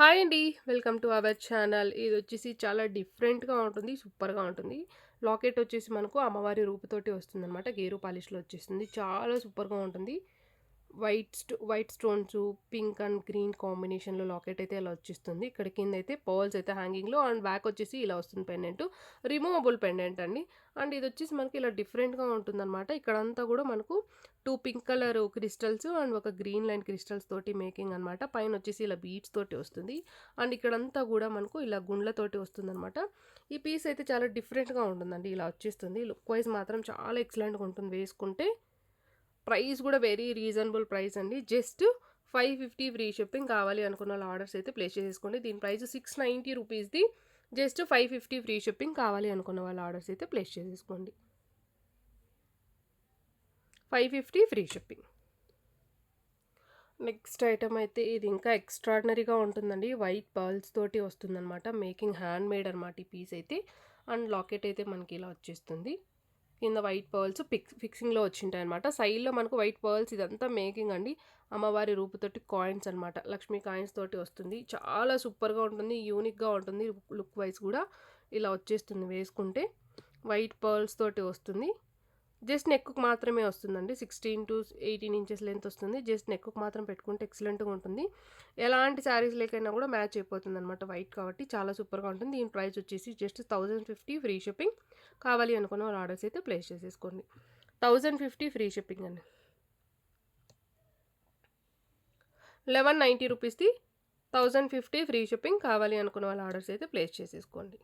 Hi అండి. Welcome to our channel. ఇది వచ్చేసి చాలా డిఫరెంట్‌గా ఉంటుంది. సూపర్‌గా ఉంటుంది. లాకెట్ వచ్చేసి మనకు అమ్మవారి రూపుతోటి వస్తుందన్నమాట గేరు పాలిష్‌లో వచ్చేస్తుంది. చాలా సూపర్‌గా ఉంటుంది. వైట్ స్టో white stones pink and green కాంబినేషన్‌లో లాకెట్ అయితే ఇలా వచ్చేస్తుంది. ఇక్కడ కింద అయితే పర్ల్స్ అయితే హ్యాంగింగ్‌లో అండ్ బ్యాక్ వచ్చేసి ఇలా వస్తుంది పెండెంట్. రిమూవబుల్ పెండెంట్ అండి. అండ్ ఇది వచ్చేసి మనకి ఇలా డిఫరెంట్‌గా ఉంటుందన్నమాట ఇక్కడంతా కూడా మనకు two pink colour crystals and ఒక గ్రీన్ లైన్ క్రిస్టల్స్ తోటి మేకింగ్ అనమాట. పైనొచ్చేసి ఇలా బీడ్స్ తోటి వస్తుంది. అండ్ ఇక్కడంతా కూడా మనకు ఇలా గుండ్లతోటి వస్తుందనమాట. ఈ పీస్ అయితే చాలా డిఫరెంట్‌గా ఉంటుందండి. ఇలా వచ్చేస్తుంది. లుక్ వైజ్ మాత్రం చాలా ఎక్సలెంట్‌గా ఉంటుంది వేసుకుంటే. ప్రైస్ కూడా వెరీ రీజనబుల్ ప్రైస్ అండి. జస్ట్ 550 ఫ్రీ షిప్పింగ్ కావాలి అనుకున్న వాళ్ళు ఆర్డర్స్ అయితే ప్లేస్ చేసేసుకోండి. దీని ప్రైస్ 690 రూపీస్‌ది. జస్ట్ 550 ఫ్రీ షిప్పింగ్ కావాలి అనుకున్న వాళ్ళు ఆర్డర్స్ అయితే ప్లేస్ చేసేసుకోండి. 550 ఫ్రీ షిప్పింగ్. నెక్స్ట్ ఐటమ్ అయితే ఇది ఇంకా ఎక్స్ట్రాడినరీగా ఉంటుందండి. వైట్ పర్ల్స్ తోటి వస్తుందనమాట. మేకింగ్ హ్యాండ్ మేడ్ అనమాట ఈ పీస్ అయితే. అండ్ లాకెట్ అయితే మనకి ఇలా వచ్చేస్తుంది. కింద వైట్ పర్ల్స్ పిక్ ఫిక్సింగ్‌లో వచ్చింటాయనమాట. సైడ్‌లో మనకు వైట్ పర్ల్స్ ఇదంతా మేకింగ్ అండి. అమ్మవారి రూపుతోటి కాయిన్స్ అనమాట. లక్ష్మీ కాయిన్స్ తోటి వస్తుంది. చాలా సూపర్‌గా ఉంటుంది. యూనిక్‌గా ఉంటుంది. లుక్ వైజ్ కూడా ఇలా వచ్చేస్తుంది వేసుకుంటే. వైట్ పర్ల్స్ తోటి వస్తుంది. జస్ట్ నెక్కుకు మాత్రమే వస్తుందండి. 16-18 ఇంచెస్ లెంత్ వస్తుంది. జస్ట్ నెక్కు మాత్రం పెట్టుకుంటే ఎక్సలెంట్‌గా ఉంటుంది. ఎలాంటి శారీస్ లేకైనా కూడా మ్యాచ్ అయిపోతుంది అనమాట వైట్ కాబట్టి చాలా సూపర్‌గా ఉంటుంది. దీని ప్రైస్ వచ్చేసి జస్ట్ 1050 ఫ్రీ షిప్పింగ్. కావాలి అనుకున్న వాళ్ళు ఆర్డర్స్ అయితే ప్లేస్ చేసేసుకోండి. 1050 ఫ్రీ షిప్పింగ్ అండి. 1190 రూపీస్‌ది 1050 ఫ్రీ షిప్పింగ్ కావాలి అనుకున్న వాళ్ళు ఆర్డర్స్ అయితే ప్లేస్ చేసేసుకోండి.